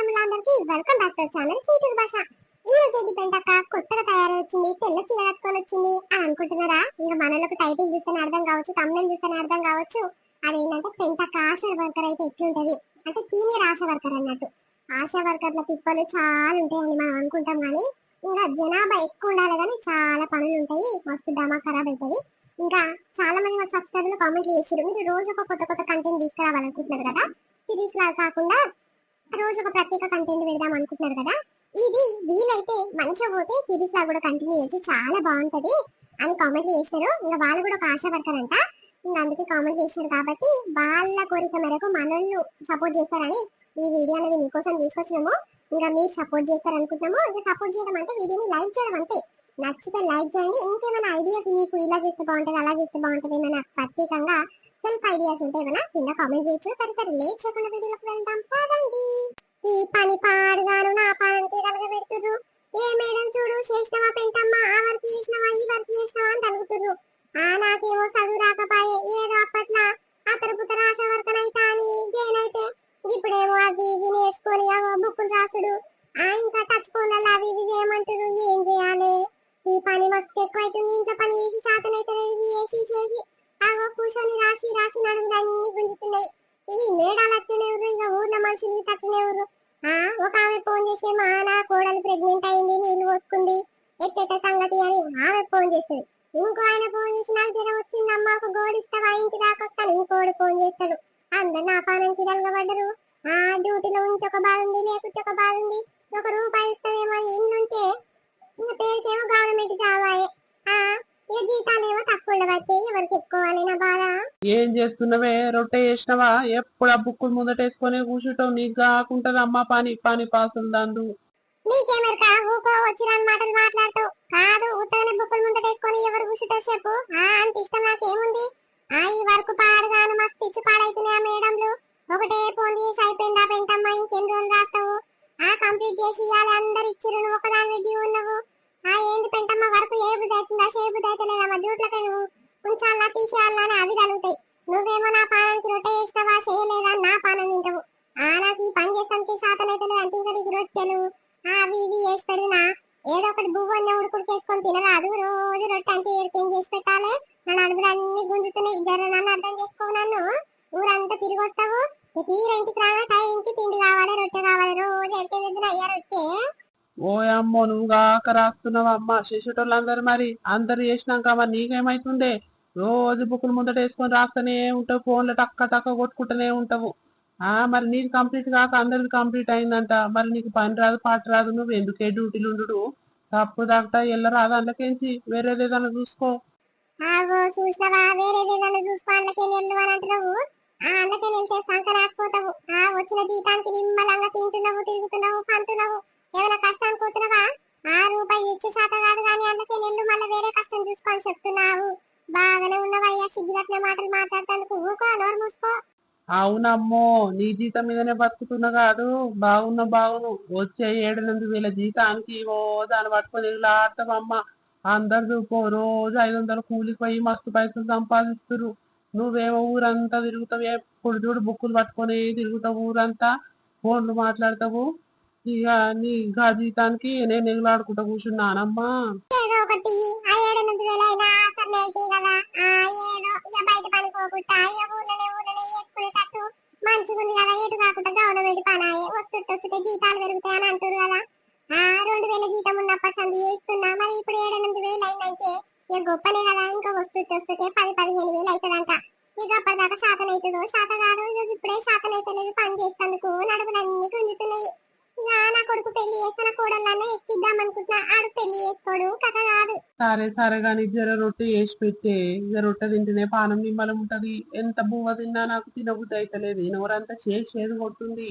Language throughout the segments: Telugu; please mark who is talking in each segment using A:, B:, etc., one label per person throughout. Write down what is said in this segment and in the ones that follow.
A: అందరికి వెల్కమ్ బ్యాక్ టు ఛానల్ చీటుడు భాష. ఈ రోజు ఏంటి పెంటక్క కొత్తగా తయారై వచ్చింది తెల్ల చీర కట్టుకొని వచ్చింది. అని అనుకుంటున్నారా? ఇంకా మనలోకి టైటిల్ చూస్తేనే అర్థం కావచ్చు తమిళ చూస్తేనే అర్థం కావచ్చు. అదేంటంటే పెంటక్క ఆశా వర్కర్ అయితే ఎట్లుంటది? అంటే సీనియర్ ఆశా వర్కర్ అన్నట్టు. ఆశా వర్కర్ల తిప్పలు చాలా ఉంటాయని మనం అనుకుంటాం కానీ ఇంకా జనాభా ఎక్కువ ఉండాలి కానీ చాలా పనులు ఉంటాయి మస్తు డమా ఖరాబ్ అవుతుంది ఇంకా చాలా మంది మన సబ్స్క్రైబర్లు కామెంట్లు చేసారు మీరు రోజు ఒక కొత్త కొత్త కంటెంట్ తీసుకురావాలనుకుంటున్నారు కదా? సిరీస్ లా కాకుండా రోజు ఒక ప్రత్యేక కంటెంట్ పెడదాం అనుకుంటున్నారు కదా? ఇది వీలైతే మంచిగా పోతే సిరీస్ లా కూడా కంటిన్యూ చేసి చాలా బాగుంటది అని కామెంట్లు చేశారు ఇంకా వాళ్ళు కూడా ఒక ఆశ పడతారంట. ఇంకా అందుకే కామెంట్ చేశారు కాబట్టి వాళ్ళ కోరిక మేరకు మనల్ని సపోర్ట్ చేస్తారని ఈ వీడియో అనేది మీకోసం తీసుకొచ్చినాము. ఇంకా మీరు సపోర్ట్ చేస్తారనుకుంటున్నాము ఇంకా సపోర్ట్ చేయడం అంటే వీడియోని లైక్ చేయడం అంతే. నచ్చితే లైక్ చేయండి. ఇంకేమైనా ఐడియాస్ మీకు ఇలా చేస్తే బాగుంటుంది అలా చేస్తే బాగుంటుంది ఏమైనా ప్రత్యేకంగా సెల్ఫ్ ఐడియాస్ ఉంటే ఏమైనా కింద కామెంట్ చేయొచ్చు. సరే సరే లేట్ చేయకుండా వీడియోలోకి వెళ్దాం. పదండి. ఈ పని పాడుగాను నా పానికి కలగబెడుతుర్రు. ఏ మేడం చూడు చేసినవా పెంటమ్మ? ఆ వర్క్ చేసినవా ఈ వర్క్ చేసినవా అని తలుగుతుర్రు. ఆ నాకేమో చదువు రాకపోయే ఏదో అప్పట్లో అతరు పుతర ఆశ వర్కనైతా అని దేనైతే ఇప్పుడేమో అవి ఇవి నేర్చుకొని అవో బుక్కులు రాసుడు. ఆ ఇంకా టచ్ ఫోన్లలో అవి ఇవి చేయమంటారు ఏం చేయాలి? ఈ పని మస్తు ఎక్కువ అవుతుంది ఇంట్లో పని
B: చేస్తున్నవే రొట్టేసినవా ఎప్పుడు ఆ బుక్కులు ముందటేసుకొని కూర్చుంటావు? నీకు కాకుంటది అమ్మ పని పని పాసులు దండు.
A: నీకేమెరక? ఊకో ఓయమ్మో నువ్వు
B: కాక రాస్తున్నావు అమ్మ చేసేటోళ్ళందరూ మరి అందరు చేసినాక మరి నీకేమైతుండే రోజు బుక్కులు ముందట వేసుకొని రాస్తూనే ఉంటావు ఫోన్లో టక్క టక్క కొట్టుకుంటూనే ఉంటావు. ఆ మరి నీది కంప్లీట్ కాక అందరిది కంప్లీట్ అయిందంట. మరి నీకు పని రాదు పాట రాదు నువ్వు ఎందుకే డ్యూటీలు ఉండు తప్పు దాకా ఎల్లరాదు అందుకేంచి వేరేది ఏదైనా చూసుకో.
A: చూసినవా? ఏదైనా చూసుకో అందుకే ఆ అందుకే సంక రాకపోతావు. ఆ వచ్చిన జీతానికి నిమ్మలంగా తింటున్నావు తిరుగుతున్నావు పంటున్నావు ఏమైనా కష్టం అనుకుంటున్నావా? ఆ రూపాయి ఇచ్చే శాత కాదు కానీ అందుకే నెల్లు మళ్ళీ వేరే కష్టం చూసుకొని చెప్తున్నావు. బాగానే ఉన్నవయ్యా సిగ్గులట్ల మాటలు మాట్లాడటానికి ఊకో నోరు మూసుకో.
B: అవునమ్మో నీ జీతం మీదనే బతుకుతున్నా కాదు. బాగున్నా బాగును. వచ్చే ఏడు ఎనిమిది వేల జీతానికి ఓ దాన్ని పట్టుకొని ఎగులాడతావమ్మ అందరు చూపో రోజు ఐదు వందలు కూలికి పోయి మస్తు పైసలు సంపాదిస్తురు నువ్వేమో ఊరంతా తిరుగుతావు. ఎప్పుడు చూడు బుక్కులు పట్టుకొని తిరుగుతావు ఊరంతా. ఫోన్లు మాట్లాడతావు. ఇక నీ ఇంకా జీతానికి నేను ఎగులాడుకుంటా కూర్చున్నానమ్మా.
A: ఏదో ఒకటి ఆ వేలు అయినా సర్లే అయితే కదా. ఆ ఏదో ఇక బయట పని పోకుండా ఇక ఊర్లోనే ఊర్లోనే మంచిగుంది కదా. ఎటు కాకుండా గవర్నమెంట్ వస్తుంటే వస్తుంటే జీతాలు అంటారు కదా. ఆ రెండు వేల జీతం ఉన్నప్పటి సంది చేస్తున్నా. మరి ఇప్పుడు ఏడు వేలు అయిందంటే ఇక గొప్పనే కదా. ఇంకా వస్తుంటే వస్తుంటే పది పదిహేను వేలు అవుతుందంట ఇక అప్పటిదాకా శాతం అవుతుందో శాతం కాదు ఇక ఇప్పుడే శాతం అవుతలేదు పని నడుపులన్నీ గుంజుతున్నాయి ఇక నా కొడుకు పెళ్ళి చేస్తున్న కోడళ్ళనే ఎక్కిద్దాం అనుకుంటున్నా. ఆడు పెళ్ళి చేసుకోడు కథ కాదు.
B: సరే సరే కానీ జర రొట్టె వేసి పెట్టే. ఇక రొట్టె తింటేనే పానం నిమ్మలం ఉంటది. ఎంత బువ్వ తిన్నా నాకు తినబుద్ధి అయితలేదు. నోరంతా చేసి చేదు కొడుతుంది.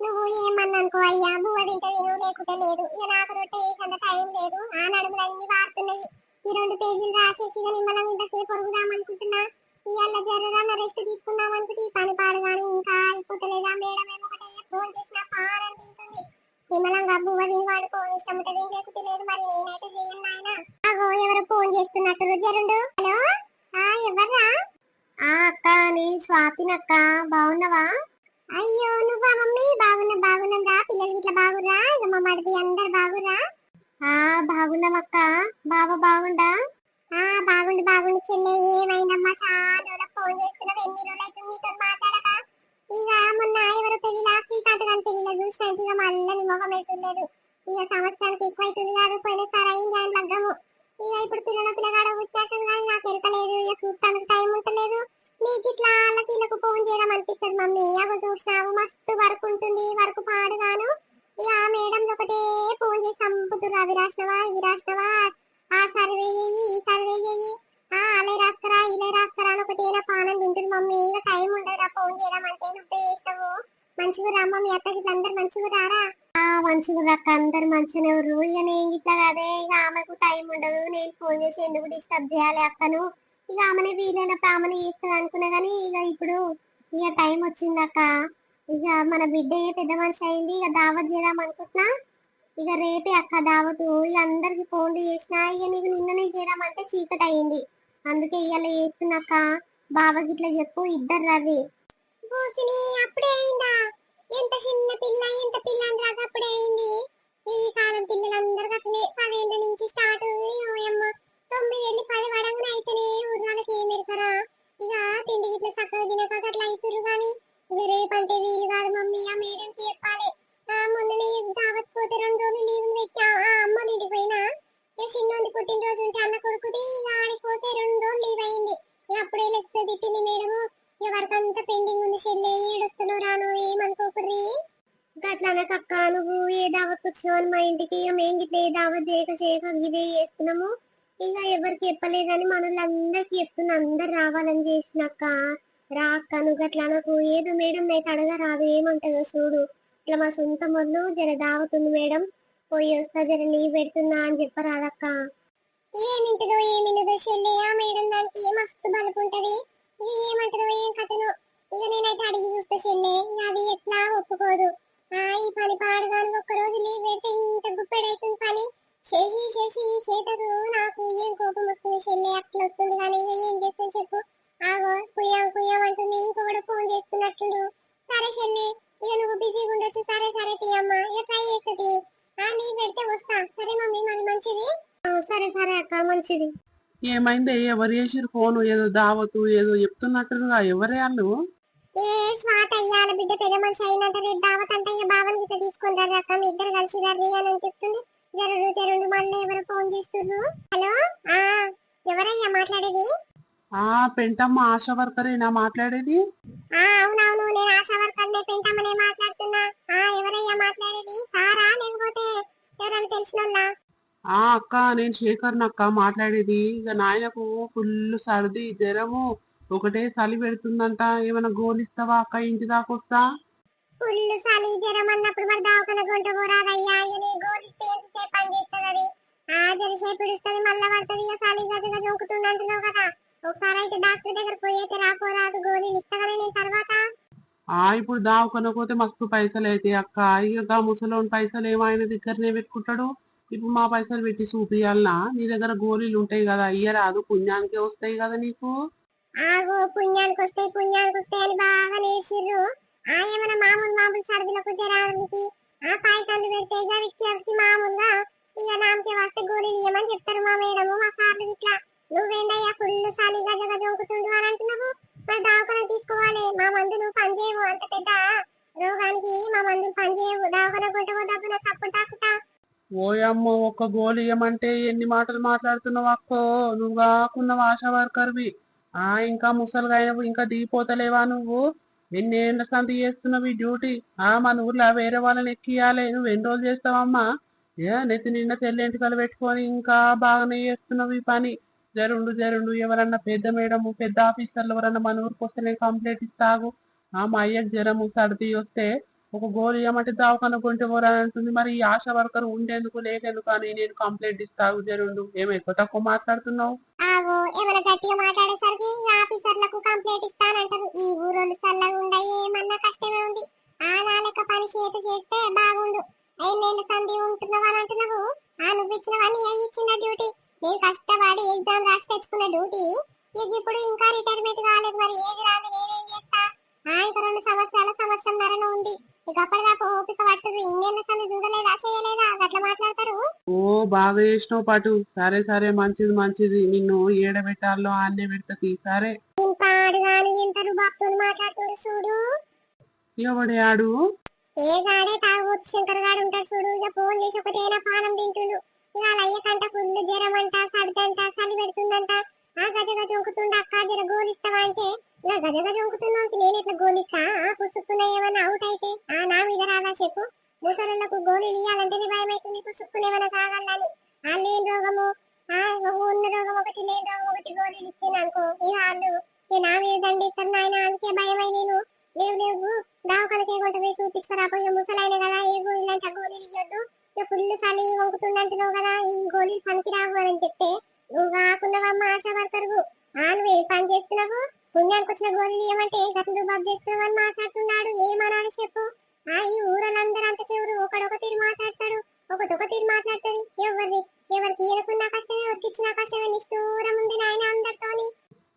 A: నువ్వు ఏమన్నా అనుకో అయ్యా. బువ్వ తింటే తిను లేకుంటే లేదు. ఇక నాకు రొట్టె వేసేంత టైం లేదు. ఆ నడుములు అన్ని వాడుతున్నాయి. ఈ రెండు పేజీలు రాసేసి ఇక నిమ్మలం ఇంతసేపు పొరుగుదాం అనుకుంటున్నా. ఇవాళ జరగా రెస్ట్ తీసుకుందాం అనుకుంటే ఈ పని పాడు కానీ ఇంకా అయిపోతలేదా? మేడం ఏమో ఒకటే ఫోన్ చేసిన పానం తింటుంది. విమలంగా బువ్వ దీని వాడుకో ఇష్టం ఉంటుంది ఏం చేయకుంటే లేదు. మరి నేనైతే చేయను నాయన. అగో ఎవరు ఫోన్ చేస్తున్నట్టు జరుండు హలో? ఆ ఎవర్రా? ఆ అక్క నేను స్వాతినక్క. బాగున్నావా? అయ్యో నువ్వా మమ్మీ? బాగున్నా బాగున్నా పిల్లలు ఇట్లా బాగురా మా మడిది అందరు బాగురా ఆ బాగున్నావక్క బావ బాగుండా? ఆ బాగుండు బాగుండు చెల్లె. ఏమైందమ్మా? చాలా ఫోన్ చేస్తున్నావు. ఎన్ని రోజులు అయితే మీతో మాట ఇక మొన్న ఎవరు పెళ్ళిలా శ్రీకాంత్ గారి పెళ్ళిలో చూసినట్టు ఇక మళ్ళీ నిమ్మకం మొహం ఇక సంవత్సరానికి ఎక్కువ అవుతుంది కాదు పోయినసారి అయింది ఆయన లగ్గము ఇక ఇప్పుడు పిల్లల పిల్లగాడ వచ్చేసాను కానీ నాకు ఎరకలేదు. ఇక చూడటానికి టైం ఉండలేదు. నీకు ఇట్లా వాళ్ళకి ఫోన్ చేయడం అనిపిస్తుంది మమ్మీ. అవి చూసినావు మస్తు వర్క్ ఉంటుంది వర్క్ పాడుగాను. ఇక ఆ మేడం ఒకటే ఫోన్ చేసి చంపుతున్నారు అవి రాసినవా ఇవి రాసినవా మంచిగా రా మమ్మీ అత్తకి అందరు మంచిగా రారా మంచిగా రాక అందరు మంచిగానే ఉర్రు ఇక నేను ఇట్లా అదే ఇక ఆమెకు టైం ఉండదు. నేను ఫోన్ చేసి ఎందుకు డిస్టర్బ్ చేయాలి అక్కను? ఇక ఆమెనే వీలైనప్పుడు ఆమెనే చేస్తుంది అనుకున్నా కానీ ఇక ఇప్పుడు ఇక టైం వచ్చిందక్క ఇక మన బిడ్డ పెద్ద మనిషి అయింది ఇక దావత్ చేద్దాం అనుకుంటున్నా. ఇక రేపే అక్క దావతు. ఇక అందరికి ఫోన్లు చేసినా ఇక నీకు నిన్ననే చేద్దామంటే చీకటి అయింది. అందుకే ఇవాళ చేస్తున్నాక బావకి ఇట్లా చెప్పు ఇద్దరు రవి. అప్పుడే అయిందా? ఎంత చిన్న పిల్ల ఎంత పిల్ల అని రాక అప్పుడే అయింది. ఈ కాలం పిల్లలందరూ అట్లే పదేళ్ళ నుంచి స్టార్ట్ అమ్మ తొమ్మిది వెళ్ళి పది పడంగా అయితేనే ఊర్రాలకి ఏం ఎరుకరా ఇక తిండి గిట్ల చక్కగా తినక అట్లా అవుతురు కానీ ఇక రేపంటే వీలు కాదు మమ్మీ ఆ మేడంకి చెప్పాలి. ఆ మొన్ననే దావత్ పోతే రెండు రోజులు లీవ్ పెట్టా. ఆ అమ్మలు ఇంటికి పోయినా? ఇక చిన్నోంది పుట్టినరోజు ఉంటే అన్న కొడుకుది ఇక ఆడికి పోతే రెండు రోజులు లీవ్ అయింది. ఇక అప్పుడే లెక్క తిట్టింది మేడము. ఇక వర్క్ అంతా పెండింగ్ ఉంది చెల్లె ఏడుస్తున్నావు రాను ఏమనుకోకుర్రి? గట్లనే కక్క నువ్వు ఏ దావత్ వచ్చినావు మా ఇంటికి? మేం గిట్లే దావత్ చేయక చేయక ఇదే చేస్తున్నాము. ఇంకా ఎవరికి చెప్పలేదని మనోళ్ళందరికి చెప్తున్నా అందరు రావాలని చేసినక్క రా అక్క నువ్వు గట్లా నాకు ఏదో మేడం అయితే అడగ రాదు ఏమంటదో చూడు. ఇట్లా మా సొంత మొళ్ళు జర దావతుంది మేడం. పోయి వస్తా జర లీవ్ పెడుతున్నా అని చెప్పరాదక్క. ఏమింటదో ఏమింటదో చెల్లి ఆ మేడం దానికి మస్తు బలుపు ఉంటది? ఏమంటదో ఏం కథను. ఇక నేనైతే అడిగి చూస్తా చెల్లే అది ఎట్లా ఒప్పుకోదు. ఆ ఈ పని పాడగాను ఒక్క రోజు లీవ్ పెడితే ఇంత గుప్పెడైతుంది పని. చేసి చేసి చేతకు నాకు ఏం కోపం వస్తుంది చెల్లి అట్లా వస్తుంది కానీ ఇక ఏం చేస్తాను చెప్పు. ఆగో కుయ్యాం కుయ్యాం అంటుంది ఇంకొకటి ఫోన్ చేస్తున్నట్టుండు. సరే చెల్లి ఇక నువ్వు బిజీగా ఉండొచ్చు. సరే సరే తీయమ్మ ఇక ట్రై చేస్తుంది ఆ లీవ్ పెడితే వస్తా. సరే మమ్మీ మరి మంచిది? సరే సరే అక్క మంచిది.
B: ఏమైంది? ఎవరు చేసిరు ఫోన్? ఏదో దావతు ఏదో చెప్తున్నట్టుగా ఎవరే వాళ్ళు?
A: ఏ స్వాట్ అయ్యాల బిడ్డ. పెద్ద మనిషి అయినంత రేపు దావత్ అంటే బావని గిట్ట తీసుకొని అక్క మీ ఇద్దరు కలిసి రండి అని చెప్తుంది. జరుడు జరుడు మళ్ళీ ఎవరు ఫోన్ చేస్తున్నారు హలో? ఆ ఎవరయ్యా మాట్లాడేది?
B: ఆ పెంటమ్మ ఆశా వర్కరేనా మాట్లాడేది?
A: ఆ అవునవును నేను ఆశా వర్కర్నే పెంటమ్మనే మాట్లాడుతున్నా. ఆ ఎవరయ్యా మాట్లాడేది? సారా? లేకపోతే ఎవరైనా తెలిసిన
B: ఆ అక్క నేను శేఖర్ అక్క మాట్లాడేది. ఇక నాయనకు ఫుల్ సర్ది జ్వరము ఒకటే చలి పెడుతుందంట. ఏమైనా గోలిస్తావా అక్క? ఇంటి దాకా వస్తా?
A: ఫుల్ సలి జ్వరం అన్నప్పుడు మరి దావకన గుంట పోరాదయ్యా నీ గోలిస్తే ఎంతసేపు పని చేస్తుంది అది? ఆ జరసేపు ఇడుస్తుంది మళ్ళా పడుతుంది. ఇక చలి గజగా జోకుతుంది అంటున్నావు కదా. ఒకసారి అయితే డాక్టర్ దగ్గర పోయి అయితే రాపోరాదు గోళీలు ఇస్తాగానే నేను తర్వాత?
B: ఆ ఇప్పుడు దావకన పోతే మస్తు పైసలు అయితే అక్క. ఇక ముసలోని పైసలు ఏమో ఆయన దగ్గరనే పెట్టుకుంటాడు? ఇప్పుడు మా పైసలు పెట్టి చూపియాలనా నీ దగ్గర గోళీలు ఉంటాయి కదా ఇయ్యరాదు పుణ్యానికే వస్తాయి కదా నీకు?
A: ఆగు పుణ్యానికి వస్తాయి పుణ్యానికి వస్తాయి అని బాగా నేర్చిర్రు. ఆ ఏమైనా మామూలు మామూలు సర్దులకు జరానికి ఆ పాయకాలు పెడితే ఇక వ్యక్తి మామూలుగా ఇక నామకే వస్తే గోళీలు ఇవ్వమని చెప్తారు మా మేడము మా సార్లు ఇట్లా. నువ్వేందయ్యా ఫుల్ సాలి అని అంటున్నావు? మరి తీసుకోవాలి మా మందు నువ్వు పనిచేయవు అంత పెద్ద రోగానికి మా మందు పని దావకన దవాఖాన గుంట డబ్బున సప్పుడు తాకుతా.
B: ఓయమ్మ ఒక్క గోళీ ఇయ్యమంటే ఎన్ని మాటలు మాట్లాడుతున్నావు అక్కో? నువ్వు కాకున్న ఆశా వర్కర్వి. ఆ ఇంకా ముసలిగా ఇంకా దిగిపోతలేవా నువ్వు? ఎన్నేళ్ళ సంతి చేస్తున్నావు ఈ డ్యూటీ? ఆ మన ఊర్లో వేరే వాళ్ళని ఎక్కియాలి. నువ్వు ఎన్ని రోజులు చేస్తావమ్మా? ఏ నెత్తి నిండా తెల్లెంటికలు పెట్టుకొని ఇంకా బాగానే చేస్తున్నావు ఈ పని. జరుండు జరుండు ఎవరన్నా పెద్ద మేడము పెద్ద ఆఫీసర్లు ఎవరన్నా మన ఊరికి వస్తే నేను కంప్లైంట్ ఇస్తాగు. ఆ మా అయ్యకి జ్వరము సర్ది వస్తే ఒక గోలు ఇవ్వమంటే దావకన్న కొంటే పోరాని అంటుంది. మరి ఈ ఆశా వర్కర్ ఉండేందుకు లేకెందుకు అని నేను కంప్లైంట్ ఇస్తా జరుండు ఏమో ఎక్కువ తక్కువ మాట్లాడుతున్నావు?
A: ఏమైనా గట్టిగా మాట్లాడేసరికి
B: బాగా చేసినావు పాటు. సరే సరే మంచిది మంచిది. నిన్ను ఏడబెట్టాలో ఆన్నే పెడతది. సరే. ఎవడే ఆడు
A: ఏ గాడే తాగొచ్చు శంకర్ గాడు ఉంటాడు చూడు. ఇక ఫోన్ చేసి ఒకటేనా పానం తింటుండు. ఇక అలా అయ్యకంట ఫుల్ జ్వరం అంట సర్దంట చలి పెడుతుందంట. ఆ గజ గజ వంకుతుండ అక్క జర గోలిస్తావా అంటే. ఇలా గజ గజ వంకుతున్నావు నేను ఎట్లా గోలిస్తా? ఆ పుసుక్కున్న ఏమన్నా అవుట్ అయితే. ఆ నా మీద రాదా చెప్పు. ముసలులకు గోళీలు ఇయ్యాలంటేనే భయం అవుతుంది తాగాలని. గోళీలు ఇచ్చింది అనుకో ఇక వాళ్ళు ఇక నా మీద దండిస్తారు నాయన అందుకే భయమై నేను లేవు లేవు దావకాలకి ఏ కొంట వేసి చూపించరాపోయే ముసలైన కదా ఏ గోళీలు అంటే గోళీలు ఇవ్వద్దు ఇక ఫుల్ చలి వంకుతుందంటున్నావు కదా ఈ గోళీలు పనికి రావు అని చెప్తే నువ్వు కాకున్నావమ్మ ఆశ పడతారు ఆ నువ్వు ఏం పని చేస్తున్నావు? పుణ్యానికి వచ్చిన గోళీలు ఏమంటే గట్లు బాబు చేస్తున్నావు అని మాట్లాడుతున్నాడు. ఏమనాలి చెప్పు. ఆ ఈ ఊరలందరూ అంతకెవరు ఒకడొక తీరు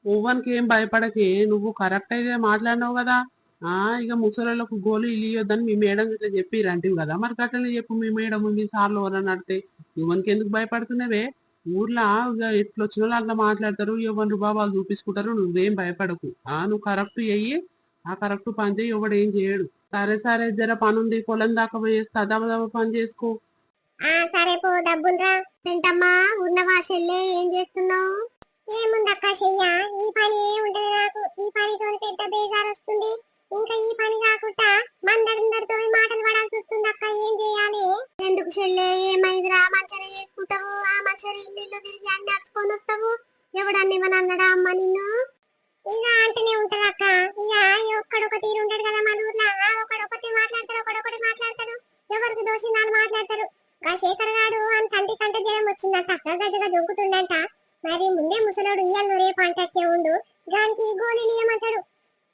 B: ఓవన్కి ఏం భయపడకే. నువ్వు కరెక్ట్ అయితే మాట్లాడినావు కదా. ఆ ఇక ముసలోళ్ళకు గోలు ఇలియొద్దని మీ మేడం ఇట్లా చెప్పిరంటివి కదా. మరి అట్లనే చెప్పు మీ మేడం మీ సార్లు ఎవరని అడితే ఇవన్కి ఎందుకు భయపడుతున్నావే? ఊర్లో ఇక ఎట్లా వచ్చిన వాళ్ళు అట్లా మాట్లాడతారు ఎవరు బాబాలు చూపించుకుంటారు నువ్వేం భయపడకు. ఆ నువ్వు కరెక్ట్ అయ్యి ఆ కరెక్ట్ పని చేయి ఎవడు ఏం చేయడు. సరే సరే జర పని ఉంది పొలం దాకా పోయేస్తా దబ దబ పని చేసుకో.
A: సరే పో డబ్బుండ్రా ఏంటమ్మా ఉన్న ఏం చేస్తున్నావు? ఏముందక్క చెయ్య? ఈ పని ఏముంటది నాకు. ఈ పనితో పెద్ద బేజారు వస్తుంది ఇంకా ఈ పని కాకుండా మందరిందరితో మాటలు పడాల్సి వస్తుంది అక్క ఏం చేయాలి? ఎందుకు చెల్లె? ఏమైందిరా? మంచిగా చేసుకుంటావు? ఆ మంచిగా ఇల్లు తిరిగి అన్ని నడుచుకొని వస్తావు? ఎవడన్నా ఏమని అమ్మ నిన్ను ఇక అంటేనే ఉంటది అక్క ఇక ఒక్కడొక తీరు ఉంటాడు కదా మన ఊర్లో ఆ ఒకడొకటి మాట్లాడతాడు ఒకడొకటి మాట్లాడతాడు ఎవరికి దోషిందాలు మాట్లాడతారు ఆ శేఖర్ గాడు అని తండ్రి కంట జ్వరం వచ్చిందంట గజగా దొంకుతుందంట మరి ముందే ముసలోడు ఇయ్యాలను రేపు అంటచ్చే ఉండు దానికి గోళీలు ఇయ్యమంటాడు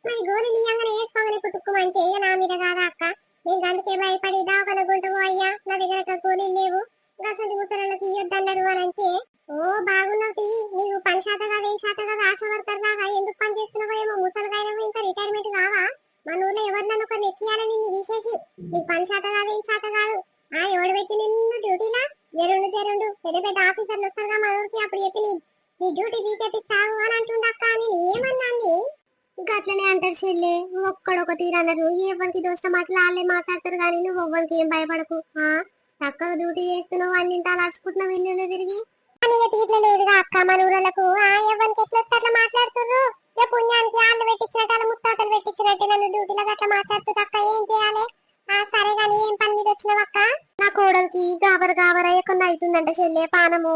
A: మరి గోళీలు ఇయ్యంగానే వేసుకోగానే పుట్టుకోమంటే ఇక నా మీద కాదా అక్క నేను దానికే భయపడి దావకన గుంటము అయ్యా నా దగ్గర ఒక గోళీలు లేవు గసంటి ముసలోళ్ళకి ఇయ్యొద్దన్నారు అని అంటే ఓ బాగున్నావు తీ. నీవు పని శాత కాదు ఏం శాత కాదు ఆశ వర్కర్ లాగా ఎందుకు పని చేస్తున్నావో ఏమో ముసలిగాయనము ఇంకా రిటైర్మెంట్ కావా? మన ఊర్లో ఎవరు నన్ను ఒకరిని నెక్కియాలని నిన్ను తీసేసి? నీకు పని శాత కాదు ఏం శాత కాదు. ఆ ఎవడు పెట్టి నిన్ను డ్యూటీలా? జరుండు జరుండు పెద్ద పెద్ద ఆఫీసర్లు వస్తారుగా మన ఊరికి అప్పుడు చెప్పి నీ నీ డ్యూటీ బీకేపిస్తావు అని అంటుండ అక్క. నేను ఏమన్నాన్ని గట్లనే అంటారు చెల్లె. ఒక్కడొక తీరన్నారు ఎవరికి దోషం మాటలు వాళ్ళే మాట్లాడతారు కానీ నువ్వు ఎవ్వరికి ఏం భయపడకు చక్కగా డ్యూటీ చేస్తున్నావు అన్నింటి అలా అడుచుకుంటున్నావు ఇల్లు తిరిగి. అని తీట్ల లేదుగా అక్క మన ఊళ్ళకు ఎవరికి ఎట్లా వస్తే అట్లా మాట్లాడుతుర్రు? ఏ పుణ్యానికి వాళ్ళు పెట్టించినట్టు వాళ్ళ ముత్తాతలు పెట్టించినట్టు నన్ను డ్యూటీలో అట్లా మాట్లాడుతుంది అక్క? ఏం చేయాలి? ఆ సరే గాని ఏం పని మీద వచ్చినావు అక్క? నా కోడలికి గాబర గాబర కొన్ని అవుతుందంట చెల్లె పానము.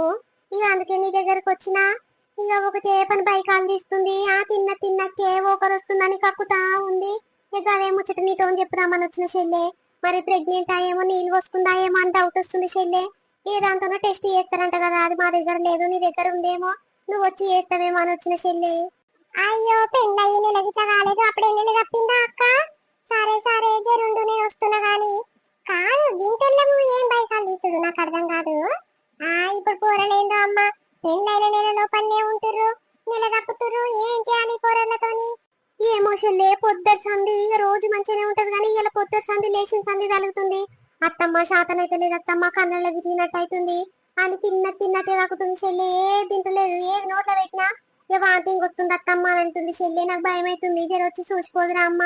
A: ఇక అందుకే నీ దగ్గరకు వచ్చినా. ఇక ఒక చేపని బైకాలు తీస్తుంది. ఆ తిన్న తిన్నకే ఒకరు వస్తుందని కక్కుతా ఉంది. ఇక అదే ముచ్చట నీతో చెప్పుదామని వచ్చిన చెల్లె. మరి ప్రెగ్నెంట్ అయ్యేమో నీళ్ళు పోసుకుందా ఏమో అని డౌట్ వస్తుంది చెల్లె. ఏ దాంతోనో టెస్ట్ చేస్తారంట కదా అది మా దగ్గర లేదు నీ దగ్గర ఉందేమో నువ్వు వచ్చి చేస్తావేమో అని వచ్చిన చెల్లె. అయ్యో పెళ్ళయి నెలకి కాలేదు అప్పుడే నెల తప్పిందా అక్క? సరే సరే జరుండు నేను వస్తున్నా గాని. కాదు గింటెళ్ళము ఏం బైకాలు తీసుడు నాకు అర్థం కాదు. ఆ ఇప్పుడు పోరలేందో అమ్మ పెళ్ళైన నెల లోపలనే ఉంటుర్రు నెల తప్పుతుర్రు ఏం చేయాలి పోరలతోని ఏమో చెల్లే పొద్దరు సంది ఇక రోజు మంచిగానే ఉంటది కానీ ఇలా పొద్దరు సంది లేచిన సంది తలుగుతుంది. అత్తమ్మ శాతనైతే లేదు అత్తమ్మ కళ్ళల్లో తిరిగినట్టు అవుతుంది అని తిన్న తిన్నట్టే కాకుతుంది చెల్లి ఏ తింటలేదు ఏ నోట్లో పెట్టినా ఇక వాంతింగ్ వస్తుంది అత్తమ్మ అని అంటుంది చెల్లి నాకు భయం అవుతుంది జర వచ్చి చూసిపోదురా అమ్మ.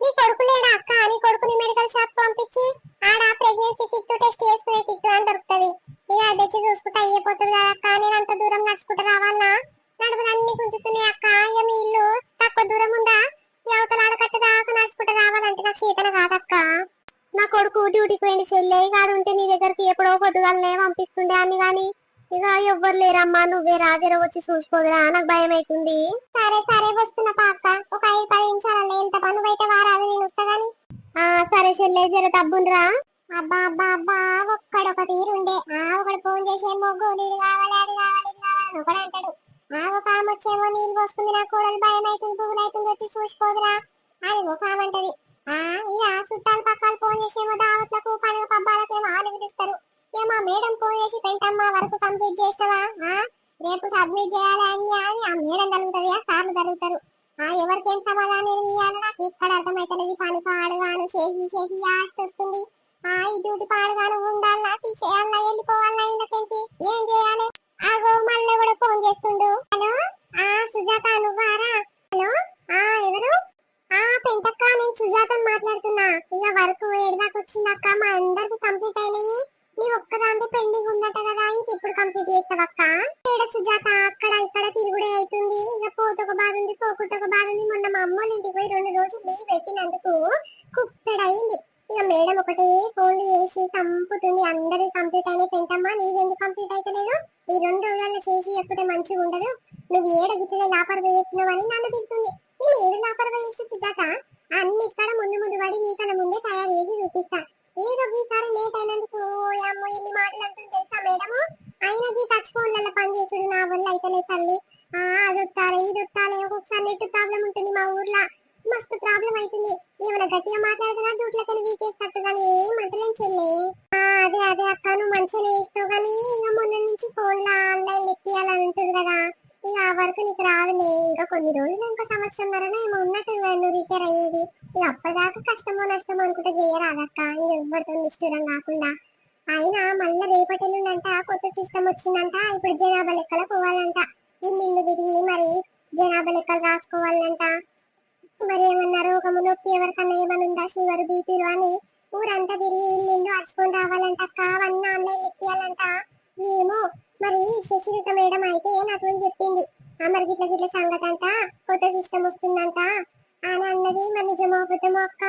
A: నీ కొడుకు లేడా అక్క? నీ కొడుకుని మెడికల్ షాప్ పంపించి ఆడ ప్రెగ్నెన్సీ కిట్ టెస్ట్ చేసుకునే కిట్ అని దొరుకుతుంది. ఇక అది తెచ్చి చూసుకుంటే అయిపోతుంది కదా అక్క? నేను అంత దూరం నడుచుకుంటూ రావాలా నడుపులు అన్ని గుంజుతున్నాయి అక్క. ఇక మీ ఇల్లు తక్కువ దూరం ఉందా? ఈ అవతల ఆడకట్ట దాకా నడుచుకుంటూ రావాలంటే నాకు శీతన కాదక్క. నా కొడుకు డ్యూటీకి పోయింది చెల్లె. కాడు ఉంటే నీ దగ్గరికి ఎప్పుడో పొద్దుగాలనే పంపిస్తుండే అని గాని. ఇక ఎవ్వరు లేరమ్మా నువ్వే రాజర వచ్చి చూసిపోదురా. నాకు భయం అవుతుంది సరే సరే వస్తున్నా పాక ఒక ఐదు పది నిమిషాలలో ఎంత పని బయట వారాదు నేను వస్తా గాని. ఆ సరే చెల్లె జర డబ్బుండ్రా. అబ్బా అబ్బా అబ్బా ఒక్కడొక తీరుండే ఆ ఒకడు ఫోన్ చేసేమో గోళీలు కావాలి అది కావాలి ఇది కావాలి ఒకడు అంటాడు. ఆ ఒక ఆమె వచ్చేమో నీళ్ళు పోసుకుంది నా కూడలు భయం అవుతుంది పువ్వులు అవుతుంది వచ్చి చూసిపోదురా అది ఒక ఆమె అంటది. ఆ చుట్టాలు పక్కలు ఫోన్ చేసేమో దావత్లకు పండుగ పబ్బాలకు ఏమో ఆలు ఏమో మేడం ఫోన్ చేసి పెంటమ్మ వరకు కంప్లీట్ చేస్తావా? రేపు సబ్మిట్ చేయాలి అని అని ఆ మేడం కలుగుతుంది ఆ సార్లు కలుగుతారు ఆ ఎవరికేం సమాధానం ఇవ్వాలి నాకు ఇక్కడ అర్థమైతలేదు పని పాడుగాను చేసి చేసి ఆస్తి వస్తుంది ఆ ఈ డ్యూటీ పాడుగాను ఉండాలనా తీసేయాలనా వెళ్ళిపోవాలనా ఇంతకెంచి ఏం చేయాలి? ఆగో మళ్ళీ కూడా ఫోన్ చేస్తుండు. హలో? ఆ సుజాత నువ్వారా హలో ఆ ఎవరు ఆ పెంటక్క నేను సుజాతని మాట్లాడుతున్నా ఇక వర్క్ ఏడుదాకా వచ్చిందక్క మా అందరికి కంప్లీట్ అయినాయి నీ ఒక్కదాంతో పెండింగ్ ఉందట కదా ఇంకెప్పుడు కంప్లీట్ చేస్తావక్క ఏడ సుజాత అక్కడ ఇక్కడ తిరుగుడే అవుతుంది ఇక పోతే ఒక బాధ ఉంది పోకుంటే ఒక బాధ ఉంది మొన్న మా అమ్మోళ్ళ ఇంటికి పోయి రెండు రోజులు లీవ్ పెట్టినందుకు కుప్పెడయింది ఇక మేడం ఒకటే ఫోన్లు చేసి చంపుతుంది అందరి కంప్లీట్ అయిన పెంటమ్మా నీదెందుకు కంప్లీట్ అయితలేదు ఈ రెండు రోజుల్లో చేసి చెప్పితే మంచిగా ఉండదు నువ్వు ఏడ గిట్ల లాపర్ వేస్తున్నావు అని నన్ను తిడుతుంది నేను ఏడు లాపర్ వేసి సుజాత అన్ని ఇక్కడ ముందు ముందు పడి మీకన్నా ముందే తయారు చేసి చూపిస్తా ఏదో ఈసారి లేట్ అయినందుకు అమ్మో ఎన్ని మాటలు అంటుంది తెలుసా మేడము అయినది టచ్ ఫోన్లలో పనిచేసుడు నా తల్లి. ఆ అది వస్తాలే ఇది వస్తాలే. ఒక్కొక్కసారి నెట్ ప్రాబ్లం ఉంటుంది మా ఊర్లో. మస్తు ప్రాబ్లం అవుతుంది ఏమైనా గట్టిగా మాట్లాడుతున్నా డ్యూట్లకి వీకేస్తట్టు కానీ ఏం అంటలేం చెల్లి. అదే అదే అక్క నువ్వు మంచిగానే ఇస్తావు కానీ ఇక మొన్న నుంచి ఫోన్లో ఆన్లైన్ ఎక్కియాలని ఉంటుంది కదా. ఇక ఆ వరకు నీకు రాదులే. ఇంకా కొన్ని రోజులు ఇంకో సంవత్సరం వరన ఏమో ఉన్నట్టు నువ్వు రిటైర్ అయ్యేది. ఇక అప్పటిదాకా కష్టమో నష్టమో అనుకుంటే చేయరాదక్క. ఇక ఎవరితో నిష్ఠూరం కాకుండా. అయినా మళ్ళీ రేపటి కొత్త సిస్టమ్ వచ్చిందంట. ఇప్పుడు జనాభా లెక్కలు పోవాలంట. ఇల్లు ఇల్లు తిరిగి మరి జనాభా లెక్కలు రాసుకోవాలంట. మరి ఏమన్నారు? రోగము నొప్పి ఎవరికన్నా ఏమైనా ఉందా? షుగర్ బీపీలు అని ఊరంతా తిరిగి ఇల్లు ఇల్లు అరుచుకొని రావాలంట అక్క. అవన్నీ ఆన్లైన్ ఎక్కియాలంట. ఏమో మరి శశిరిక మేడం అయితే నాకు చెప్పింది? ఆ మరి గిట్ల గిట్ల సంగతి అంట కొత్త సిస్టమ్ వస్తుందంట. అని అన్నది మరి నిజమో అబద్ధమో అక్క?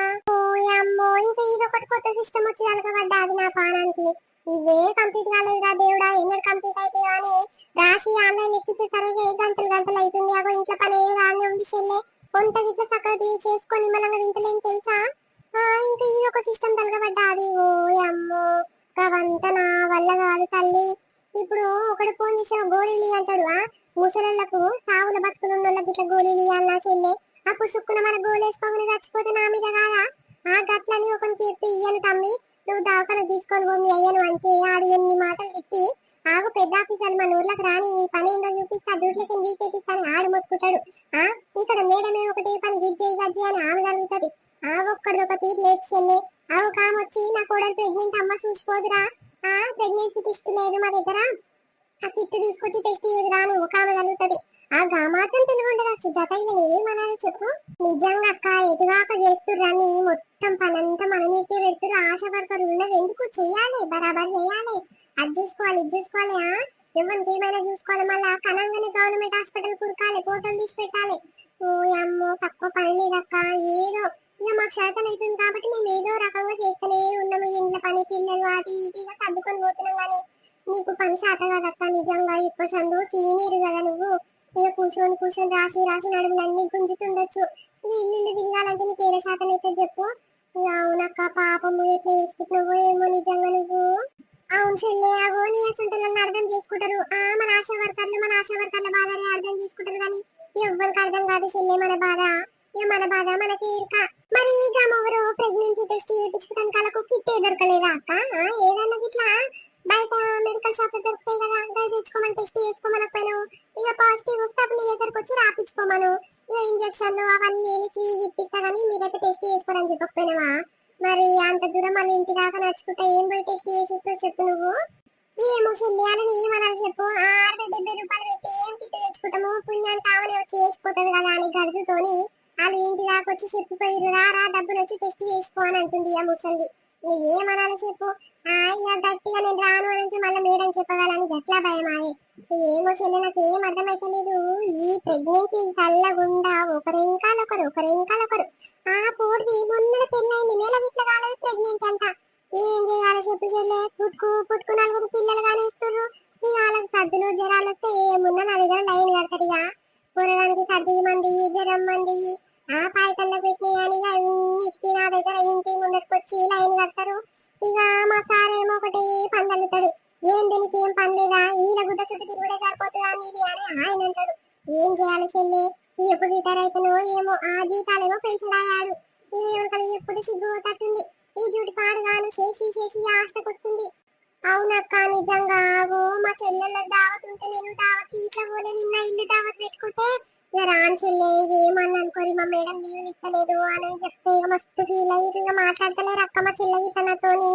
A: ఇదొకటి కొత్త వచ్చి అలకబడ్డా అది నా పానానికి. ఇవే కంప్లీట్ కాలేదురా దేవుడా ఎన్నడు కంప్లీట్ అయితే అని రాసి ఆన్లైన్ ఎక్కితే సరిగా ఏ గంటలు గంటలు అవుతుంది అగో ఇంట్లో పని ఏ రాని ఉంది చెల్లె. వంట గిట్ల చక్కగా చేసుకొని నిమ్మలంగా తింటలేని తెలుసా? ఇంకా ఇది ఒక సిస్టమ్ తలగబడ్డా అది ఓ అమ్మో అవంతా నా వల్ల కాదు తల్లి. ఇప్పుడు ఒకడు ఫోన్ చేసిన గోళీలు అంటాడు ఆ? ముసలోళ్ళకు సావుల బతుకులు ఉన్న వాళ్ళకి ఇట్లా గోళీలు అన్నా చెల్లె. ఆ పుసుక్కున మన గోలేసుకోమని చచ్చిపోతే నా మీద కాదా? ఆ గట్లని అయ్యను తమ్మి నువ్వు దావకన తీసుకొని పో మీ అయ్యను అంటే. ఆడు ఎన్ని మాటలు తిట్టి ఆగు పెద్ద ఆఫీసర్ మన ఊర్లోకి రాని నీ పని ఏందో చూపిస్తా డ్యూట్లకి వీకేపిస్తాను ఆడు మొత్తుకుంటాడు ఆ ఇక్కడ మేడమే ఒకటే పని గిజ్జి గజ్జి అని ఆమె కలుగుతుంది ఆ ఒక్కడిది ఒక తీరు లేచి చెల్లే ఆ ఒక ఆమె వచ్చి నా కోడలు ప్రెగ్నెంట్ అమ్మ చూసిపోదురా. ఆ ప్రెగ్నెన్సీ టెస్ట్ లేదు మా దగ్గర. ఆ కిట్ తీసుకొచ్చి టెస్ట్ చేయదురా అని ఒక ఆమె కలుగుతుంది ఆ గా మాత్రం సుజాత ఏమనాలి చెప్పు. నిజంగా అక్క ఎటుగాక చేస్తుర్రని మొత్తం పనంతా మన మీకే పెడుతురు ఆశ పడతారు. ఉన్నది ఎందుకు చెయ్యాలి బరాబర్ చెయ్యాలి. అది చూసుకోవాలి ఇది చూసుకోవాలి ఆ? ఎవరికి ఏమైనా చూసుకోవాలి. మళ్ళీ కనంగానే గవర్నమెంట్ హాస్పిటల్ కురకాలి ఫోటోలు తీసి పెట్టాలి. ఓ అమ్మో తక్కువ పని లేదక్క ఏదో ఇక మాకు శాతం అవుతుంది కాబట్టి మేము ఏదో రకంగా చేస్తూనే ఉన్నాము ఇంట్లో పని పిల్లలు అది ఇది ఇక సర్దుకొని పోతున్నాం కానీ నీకు పని శాత కదక్క నిజంగా ఇప్పుడు సందు సీనియర్ కదా నువ్వు ఇక కూర్చొని కూర్చొని రాసి రాసి నడుములన్నీ గుంజుతుండొచ్చు ఇక ఇల్లు ఇల్లు తిరగాలంటే నీకు ఏడ శాతం అయితే చెప్పు? ఇక అవునక్క పాపం ఎట్లా వేసుకుంటున్నావు ఏమో నిజంగా నువ్వు? అవును చెల్లె అగో నీ అసంటలను అర్థం చేసుకుంటారు. ఆ మన ఆశా వర్కర్లు మన ఆశా వర్కర్ల బాధని అర్థం చేసుకుంటారు కానీ ఎవ్వరికి అర్థం కాదు చెల్లె మన బాధ. ఇక మన బాధ మనకి ఇరుక మరి ఈ ఎవరు ప్రెగ్నెన్సీ టెస్ట్ చేయించుకోవడానికి వాళ్ళకు కిట్ దొరకలేదా అక్క? ఆ, ఏదన్నా ఇట్లా బయట మెడికల్ షాప్లో దొరుకుతాయి కదా అవి తెచ్చుకోమని టెస్ట్ చేసుకోమనకపోయినావు. ఇక పాజిటివ్ వస్తే అప్పుడు నీ దగ్గరకు వచ్చి రాపించుకోమను ఇంజక్షన్లు అవన్నీ ఫ్రీ ఇప్పిస్తా కానీ మీరైతే టెస్ట్ చేసుకోవడానికి చెప్పకపోయినావా? మరి అంత దూరం మన ఇంటి దాకా నడుచుకుంటా ఏం పోయి టెస్ట్ చేసి చెప్పు నువ్వు? ఏమో చెల్లియాలని ఏమనాలి చెప్పు? అరవై డెబ్బై రూపాయలు పెట్టి ఏం కిట్ తెచ్చుకుంటాము? పుణ్యాన్ని కావని వచ్చి వేసిపోతుంది కదా అని గడుపుతోని వాళ్ళు ఇంటి దాకా వచ్చి చెప్పిపోయి రా రా డబ్బులు వచ్చి టెస్ట్ చేసుకో అని అంటుంది ఆ ముసలి ఇక ఏమనాలి చెప్పు? ఇక గట్టిగా నేను రాను అని అంటే మళ్ళీ మేడం చెప్పగలని గట్లా భయం అది. ఏమో చెల్లి నాకు ఏం అర్థమైతలేదు. ఈ ప్రెగ్నెన్సీ చల్లగుండా ఒకరింకాలు ఒకరు ఒకరింకాలు ఒకరు. ఆ పూర్తి మొన్న పెళ్ళైంది నెల ఇట్లా కాలేదు ప్రెగ్నెంట్ అంట ఏం చేయాలి చెప్పు చెల్లె? పుట్టుకు పుట్టుకు నలుగురు పిల్లలు మాట్లాడతలేరు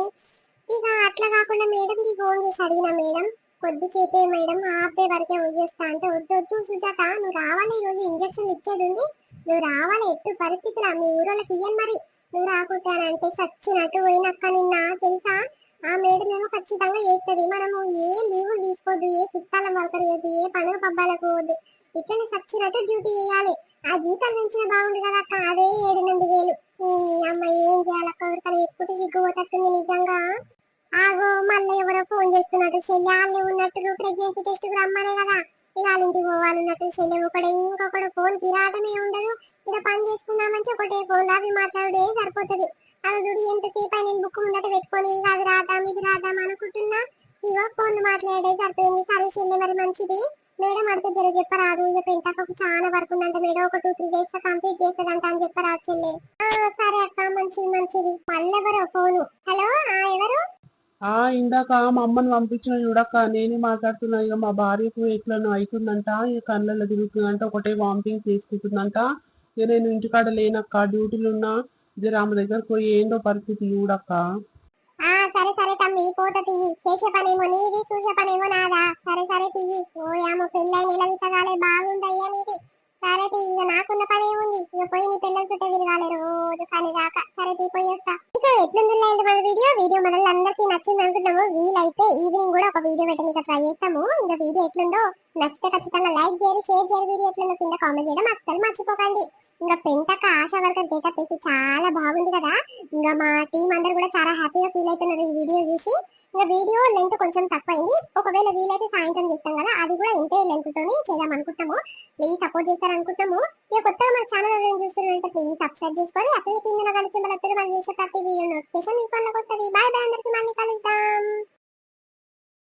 A: ఇక అట్లా కాకుండా మేడం కి ఫోన్ చేసి అడిగిన మేడం కొద్దిసేపే మేడం హాఫ్ డే వరకే వదిలేస్తా. అంటే వద్దు వద్దు సుజాత నువ్వు రావాలి ఈరోజు ఇంజక్షన్ ఇచ్చేది ఉంది. నువ్వు రావాలి ఎట్టు పరిస్థితులు? మీ ఊరోళ్ళకి ఇయ్యను మరి. నువ్వు రాకుంటానంటే సచ్చినట్టు పోయినక్క నిన్న తెలుసా? ఆ మేడం ఏమో ఖచ్చితంగా చేస్తుంది. మనము ఏ లీవులు తీసుకోవద్దు ఏ చుట్టాల పలకరియద్దు ఏ పండుగ పబ్బాలకు పోవద్దు. ఇట్లనే సచ్చినట్టు డ్యూటీ చేయాలి. ఆ జీతాలు పెంచిన బాగుండు కదా అక్క అదే ఏడునంది వేలు. అమ్మ ఏం ఎప్పుడు సిగ్గుపోతట్టుంది నిజంగా? ఆగో మళ్ళీ ఎవరో ఫోన్ చేస్తున్నట్టు వాళ్ళు ఉన్నట్టు ప్రెగ్నెన్సీ టెస్ట్ కూడా కదా. ఇక వాళ్ళ ఇంటికి పోవాలన్నట్టు ఒకడు ఇంకొకడు ఫోన్ కిరాటమే ఉండదు. పని చేసుకుందామంటే ఒకటే ఫోన్ అవి మాట్లాడే సరిపోతుంది. అది చూడు ఎంతసేపు ఆయన బుక్ ముందట పెట్టుకొని ఇక అది రాదాం ఇది అనుకుంటున్నా. ఇగో ఫోన్ మాట్లాడే సరిపోయింది. సరే మరి మంచిది. మేడం అడితే జర చెప్పరాదు. ఇక పెంటాకు చాలా వరకు ఉందంట. మేడం ఒక టూ త్రీ డేస్ కంప్లీట్ చేస్తుందంట అని చెప్పరాదు చెల్లి ఆ, సరే అక్క మంచిది మంచిది మళ్ళెవరో ఫోను హలో ఆ, ఎవరు
B: ఆ ఇందాక మా అమ్మని పంపించిన చూడక్క నేనే మాట్లాడుతున్నా ఇక మా భార్యకు ఎట్లను అవుతుందంట ఇక కళ్ళల్లో తిరుగుతుందంట ఒకటే వామిటింగ్ చేసుకుంటుందంట ఇక నేను ఇంటికాడ లేనక్క డ్యూటీలు ఉన్నా జర ఆమె దగ్గరకు పోయి ఏందో పరిస్థితి చూడక్క.
A: సరే సరే తమ్మి పోత తీయి చేసే పనేమో నీది చూసే పనేమో నాదా? సరే సరే తీయి పెళ్ళై ఇక నాకున్న పని ఏముంది? ఇక పోయి నీ పిల్లల చుట్టే తిరగాలి రోజు పని దాకా. సరే తీ పోయి వస్తా. ఇక ఎట్లుంది మన వీడియో? వీడియో మనల్ని అందరికీ నచ్చింది అనుకుంటున్నాము. వీలైతే ఈవినింగ్ కూడా ఒక వీడియో పెట్టడానికి ట్రై చేస్తాము. ఇంకా వీడియో ఎట్లుందో నచ్చితే ఖచ్చితంగా లైక్ చేయరు షేర్ చేయరు వీడియో ఎట్లుందో కింద కామెంట్ చేయడం అస్సలు మర్చిపోకండి. ఇంకా పెంటక ఆశా వర్కర్ డేటా తీసి చాలా బాగుంది కదా. ఇంకా మా టీం అందరు కూడా చాలా హ్యాపీగా ఫీల్ అవుతున్నారు ఈ వీడియో చూసి. ఇంకా వీడియో లెంత్ కొంచెం తక్కువైంది. ఒకవేళ వీలైతే సాయంత్రం చేస్తాం కదా అది కూడా ఇంతే లెంత్ తోని చేద్దాం అనుకుంటాము ప్లీజ్ సపోర్ట్ చేస్తారు అనుకుంటాము ఇక కొత్తగా మన ఛానల్ ఏం చూస్తున్నారంటే ప్లీజ్ సబ్స్క్రైబ్ చేసుకోవాలి అక్కడ కింద కలిసి మన చేసే ప్రతి వీడియో నోటిఫికేషన్ మీ ఫోన్లోకి వస్తుంది. బాయ్ బాయ్ అందరికి మళ్ళీ కలుద్దాం.